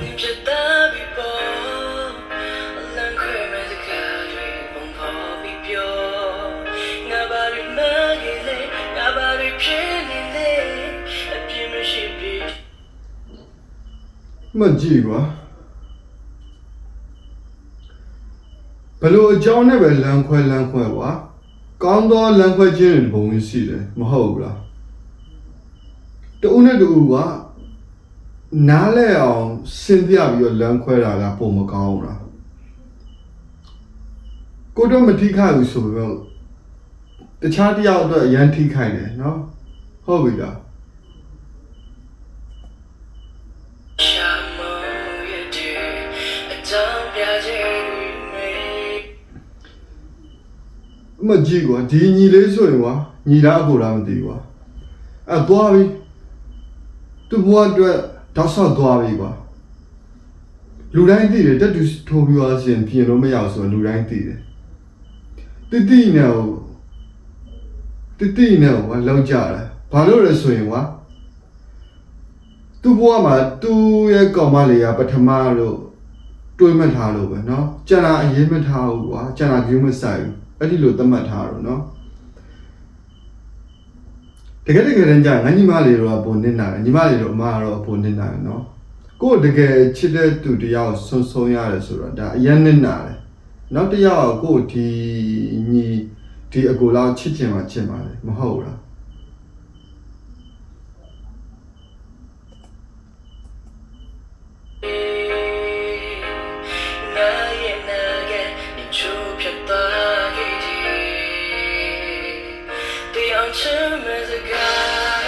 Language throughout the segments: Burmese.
ပြတ်တာပြီပေါ့အလံခွဲမဲ့စကားတွေပုံဖော်ပြီးပြောငါဘာတွေမှခဲ့လဲငါဘာတွေဖြစ်နေလဲအပြင်းမရှိပြီမှတ်ကြည့်ကွာဘလို့အကြောင်းနဲ့ပဲလမ်းခွဲလမ်းခွဲကွာကောင်းသောလမ်းခွဲခြင်းတွေဘုံကြီးရှိတယ်မဟုတ်ဘူးလားတူနဲ့တူက နားလဲအောင်စဉ်းပြပြီးတော့လမ်းခွဲတာကပုံမကောင်းဘူးလားကိုတော့မထိခိုက်ဘူးဆိုပေမဲ့တခြားတစ်ယောက်အတွက်အရန်ထိခိုက်တယ်နော်ဟုတ်ပြီလားရှာမောရတဲ့အကြောင်းပြချက်တွေမေအမကြည့်ကွာဒီညီလေးဆိုရင်ကွာညီလားအကိုလားမသိဘူးကွာအဲသွားပြီသူ့ဘဝအတွက် တောက်ဆောက်သွားပြီကွာလူတိုင်းသိတယ်တက်တူထိုးပြီးသွားရှင်ပြင်လို့မရဘူးဆိုတော့လူတိုင်းသိတယ်တိတိနဲ့ဟိုတိတိနဲ့ဟိုကလောက်ကြတယ်ဘာလို့လဲဆိုရင်ကွာသူ့ဘဝမှာသူ့ရဲ့ကောင်မလေးကပထမလို့တွေးမှတ်ထားလို့ပဲเนาะကျန်တာအရင်မထားဘူးကွာကျန်တာကြီးမဆိုင်ဘူးအဲ့ဒီလိုသတ်မှတ်ထားတော့เนาะ တကယ်တကယ်တမ်းကျငါညီမလေးတော့ပုံနေတာညီမလေးတော့အမကတော့ပုံနေတာနော်ကိုယ်တကယ်ချစ်တဲ့သူတယောက်ဆုံဆုံရတယ်ဆိုတော့ဒါအရင်နေတာလေနောက်တယောက်ကိုဒီညီဒီအကိုလောက်ချစ်ချင်မှချစ်ပါလေမဟုတ်လား မ်းမဲ့စကား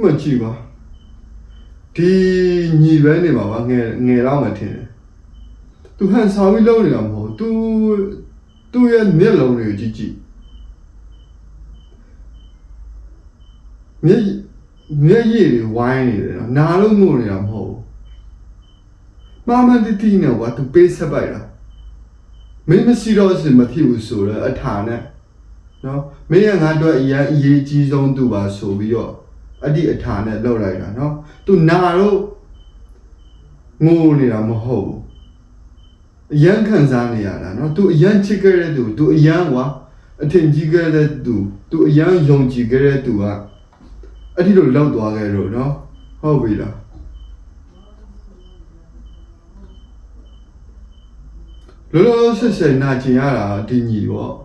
မကြည့်ပါဒီညီပဲနေပါပါငယ်ငယ်တော့မှထင်တယ်သူဟန်ဆောင်ပြီးလုံးနေတာမဟုတ်သူသူ့ရဲ့မျက်လုံးတွေကိုကြည့်ကြည့်မျက်မျက်ရည်တွေဝိုင်းနေတယ်နော်နာလို့ငိုနေတာမဟုတ်ဘူးမမတီတီနဲ့ကွာသူပေးဆက်ပိုက်တာမင်းမရှိတော့စင်မဖြစ်ဘူးဆိုတော့အထာနဲ့ နော်မင်းကငါတို့အရင်အရေးကြီးဆုံးသူပါဆိုပြီးတော့အဲ့ဒီအထာနဲ့လောက်လိုက်တာနော်သူနာတော့ငိုနေတာမဟုတ်ဘူးအရန်ခံစားနေရတာနော်သူအရန်ချစ်ခဲ့တဲ့သူသူအရန်ကွာအထင်ကြီးခဲ့တဲ့သူသူအရန်ယုံကြည်ခဲ့တဲ့သူကအဲ့ဒီလိုလောက်သွားခဲ့တော့နော်ဟုတ်ပြီလားလောလောဆယ်ဆယ်နာကျင်ရတာဒီညီပေါ့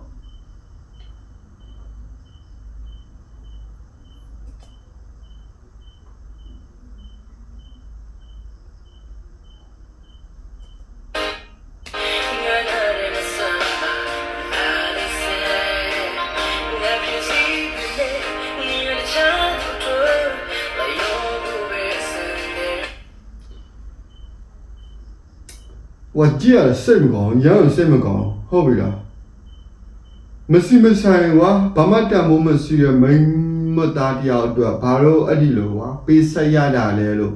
ဟိုကြည့်ရစိတ်မကောင်းရအောင်စိတ်မကောင်းဟုတ်ပြီလားမရှိမဆိုင်ကွာဘာမှတန်ဖို့မရှိရမိန်းမသားတယောက်အတွက်ဘာလို့အဲ့ဒီလိုကွာပေးဆက်ရတာလဲလို့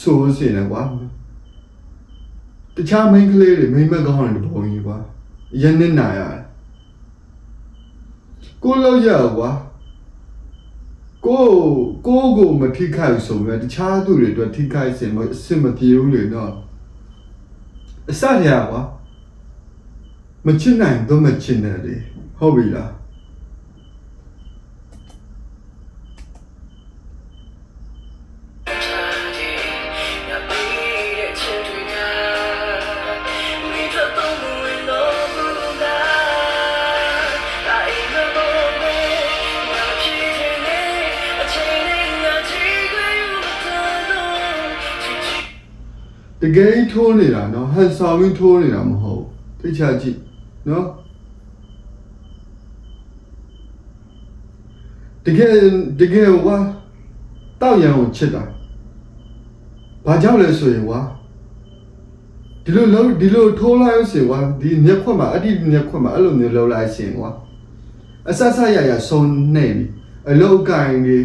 ဆိုစင်တယ်ကွာတခြားမိန်းကလေးတွေမိန်းမကောင်းတဲ့ပုံကြီးကွာရင်းနေနာရတယ်ကိုလောက်ရကွာ ကိုကိုကိုမထိခိုက်ဆိုရင်တခြားသူတွေအတွက်ထိခိုက်စင်မအဆင်မပြေဘူးလေနော်အစတည်းကွာမချစ်နိုင်တော့မချစ်နဲ့လေဟုတ်ပြီလား တကယ်ကြီးထိုးနေတာနော်ဟန်ဆောင်ပြီးထိုးနေတာမဟုတ်ဘူးသိချကြည့်နော်တကယ်တကယ်ဝါတောက်ရန်ကိုချစ်တာဘာကြောင့်လဲဆိုရင်ဝါဒီလိုလုံးဒီလိုထိုးလိုက်လို့ဆိုရင်ဝါဒီမျက်ခွက်မှာအဲ့ဒီမျက်ခွက်မှာအဲ့လိုမျိုးလှုပ်လိုက်ရှင်ဝါအဆက်ဆက်ရရဆုံးနေပြီအလုတ်ကင်တွေ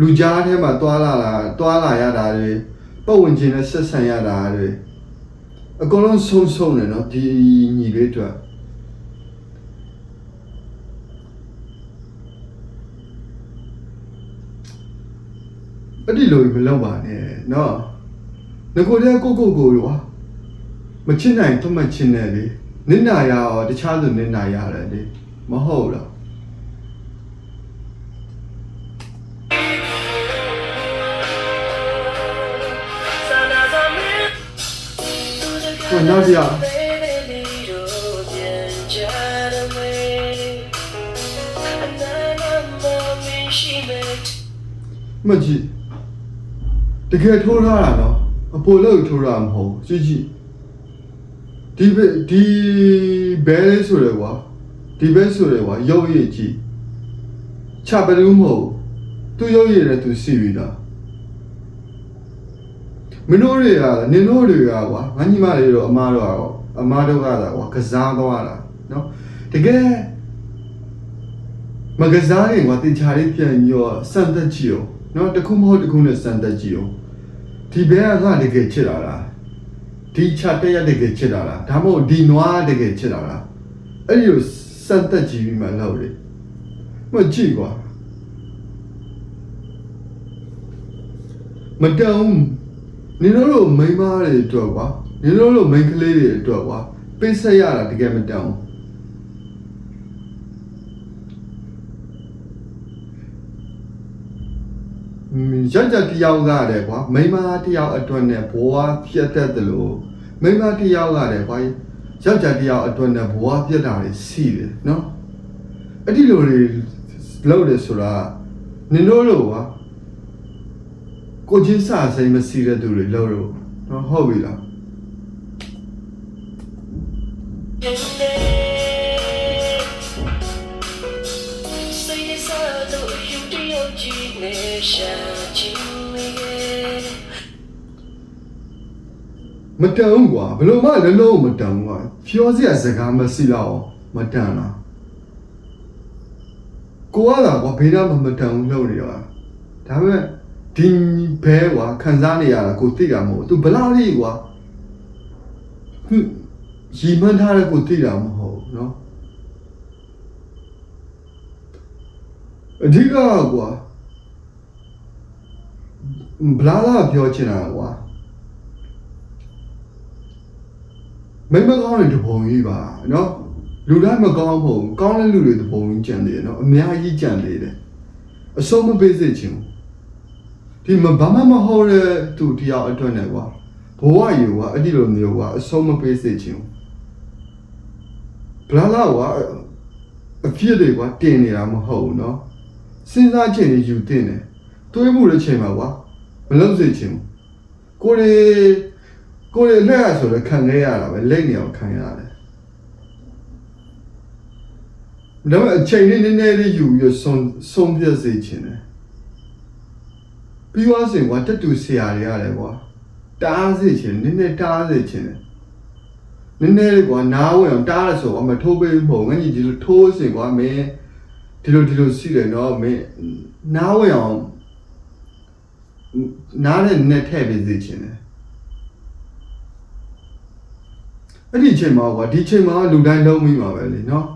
လူကြားထဲမှာတွာလာလာတွာလာရတာတွေ ပတ်ဝန်းကျင်နဲ့ဆက်ဆံရတာတွေအကုန်လုံးဆုံးဆုံးနေနော်ဒီညီလေးတို့အဲ့ဒီလိုမလုပ်ပါနဲ့နော်ငကိုတည်းကိုကိုကိုရောမချစ်နိုင်တော့မချစ်နဲ့လေနင့်နာရရောတခြားသူနင့်နာရတယ်လေမဟုတ်လား နောက်တစ်ယောက်မကြည့်တကယ်ထိုးထားတာနော်အပေါ်လို့ထိုးတာမဟုတ်ဘူးကြည့်ကြည့်ဒီဘက်ဒီဘဲလေးဆိုရယ်ကွာဒီဘက်ဆိုရယ်ကွာရုပ်ရည်ကြည့်ချပလူးမဟုတ်ဘူးသူရုပ်ရည်နဲ့သူစီပြီးသား မင်းတို့တွေကနင်တို့တွေကကွာငါညီမလေးတို့အမားတို့ကတော့အမားတို့ကသာကွာကစားသွားတာနော်တကယ်မကစားရင်ကွာတင်ချာလေးပြန်ပြီးတော့စံသက်ကြည့်အောင်နော်တစ်ခုမဟုတ်တစ်ခုနဲ့စံသက်ကြည့်အောင်ဒီဘဲကငါတကယ်ချစ်လာတာဒီချတက်ရတကယ်ချစ်လာတာဒါမှမဟုတ်ဒီနွားတကယ်ချစ်လာတာအဲ့ဒီလိုစံသက်ကြည့်ပြီးမှလောက်လေမကြည့်ကွာမတောင်း နင်တို့လိုမိန်းမတွေအတွက်ကွာနင်တို့လိုမိန်းကလေးတွေအတွက်ကွာပိတ်ဆက်ရတာတကယ်မတောင်းอืมရက်ကြတယောက်ကလည်းကွာမိန်းမတယောက်အတွက်နဲ့ဘဝပြတ်တတ်တယ်လို့မိန်းမတယောက်ကလည်းကွာရက်ကြတယောက်အတွက်နဲ့ဘဝပြတ်တာတွေရှိတယ်နော်အဲ့ဒီလိုတွေလောက်တယ်ဆိုတာနင်တို့လိုကွာ ကိုချင်းစာစိမ်မရှိတဲ့သူတွေလောက်လို့နော်ဟုတ်ပြီလားမတန်ဘူးကွာဘယ်လိုမှလည်းလုံးဝမတန်ဘူးကွာဖြောစရာစကားမရှိတော့မတန်လားကိုကသာကွာဘေးနားမှာမတန်ဘူးလုပ်နေတော့ဒါပေမဲ့ ဒီဘဲကွာခံစားနေရတာကိုသိတာမဟုတ်ဘူး तू ဘလောက်လေးကွာဟွန်းရီမှန်းထားတဲ့ကိုသိတာမဟုတ်ဘူးเนาะအဓိကကွာဘလာလာပြောချင်တာကွာ မိမကောင်းတဲ့တပုံကြီးပါเนาะလူတိုင်းမကောင်းဘူးကောင်းတဲ့လူတွေတပုံကြီးကြံသေးတယ်เนาะအများကြီးကြံသေးတယ်အဆုံးမပေးစေချင်ဘူး ဒီမဘာမှမဟုတ်တဲ့သူတယောက်အတွက်နဲ့ကွာဘဝယူကွာအဲ့ဒီလိုမျိုးကွာအဆုံးမပေးစေချင်ဘူးဘလာလာကွာအဖြစ်တွေကွာတင်နေတာမဟုတ်ဘူးเนาะစဉ်းစားချိန်တွေယူတင်တယ်တွေးမှုတဲ့ချိန်မှာကွာမလုပ်စေချင်ဘူးကိုယ်တွေ ကိုယ်ရလက်ရဆိုတော့ခံခဲ့ရတာပဲလက်နေအောင်ခံရတယ်ဒါပေမဲ့အချိန်လေးနည်းနည်းလေးယူပြီးဆုံးဆုံးပြတ်စေချင်တယ် ပြီးသွားစဉ်ကွာတက်တူဆရာတွေရတယ်ကွာတားစေချင်နည်းနည်းတားစေချင်တယ်နည်းနည်းလေးကွာနားဝင်အောင်တားရဆိုတော့မထိုးပေးဘူးမဟုတ်ငါကြီးဒီလိုထိုးစဉ်ကွာမင်းဒီလိုဒီလိုရှိတယ်နော်မင်းနားဝင်အောင်နားနဲ့နဲ့ထည့်ပေးစေချင်တယ်အဲ့ဒီအချိန်မှာကွာဒီအချိန်မှာလူတိုင်းလုံးမိမှာပဲလေနော်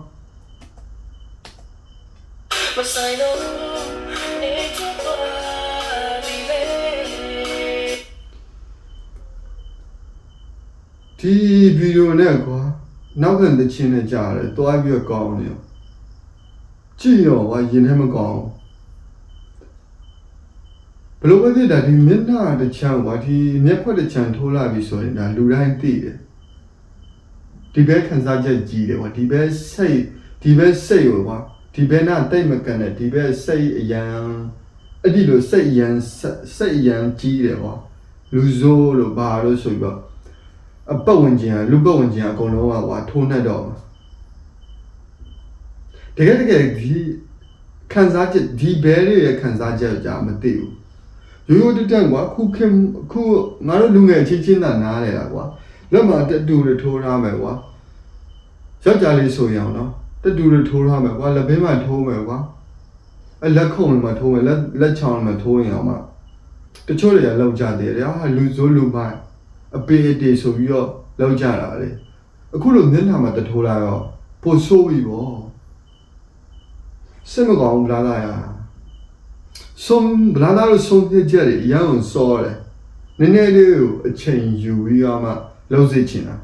ဒီဗီဒီယိုနဲ့ကွာနောက်ခံတချင်းနဲ့ကြားရတယ်တွားပြီးတော့ကောင်းနေရောကြည့်ရောကွာရင်ထဲမကောင်းဘယ်လိုပဲဖြစ်တာဒီမျက်နှာတစ်ချမ်းကွာဒီမျက်ခွက်တစ်ချမ်းထိုးလာပြီဆိုရင်ဒါလူတိုင်းသိတယ်ဒီဘက်ခံစားချက်ကြီးတယ်ကွာဒီဘက်စိတ်ဒီဘက်စိတ်ရောကွာဒီဘက်နာတိတ်မကန်တဲ့ဒီဘက်စိတ်အရန်အဲ့ဒီလိုစိတ်အရန်စိတ်အရန်ကြီးတယ်ကွာလူဆိုးလို့ဘာလို့ဆိုပြီးတော့ အပတ်ဝန်းကျင်ကလူပတ်ဝန်းကျင်ကအကုန်လုံးကကွာထိုးနှက်တော့မှာတကယ်တကယ်ဒီခံစားချက်ဒီဘဲလေးရဲ့ခံစားချက်ကြာမသိဘူးရိုးရိုးတက်တက်ကွာခုခင်ခုငါတို့လူငယ်ချင်းချင်းသာနားလေတာကွာလက်မှာတက်တူတွေထိုးထားမယ်ကွာယောက်ျားလေးဆိုရင်အောင်နော်တက်တူတွေထိုးထားမယ်ကွာလက်ဘင်းမှာထိုးမယ်ကွာအဲလက်ခုံမှာထိုးမယ်လက်လက်ချောင်းမှာထိုးရင်အောင်မတချို့တွေကလောက်ကြတယ်တဲ့ဟာလူစိုးလူမိုက်အပေအ တေဆိုပြီးတော့လောက်ကြတာလေအခုလိုမျက်နှာမှာတထိုးလာတော့ပိုဆိုးပြီဗောစိတ်မကောင်းဘူးလားလားရဆုံးဗလာသားတို့ဆုံးဖြတ်ချက်တွေအရန်ကိုစောတယ်နည်းနည်းလေးကိုအချိန်ယူပြီးတော့မှလှုပ်စစ်ချင်တာ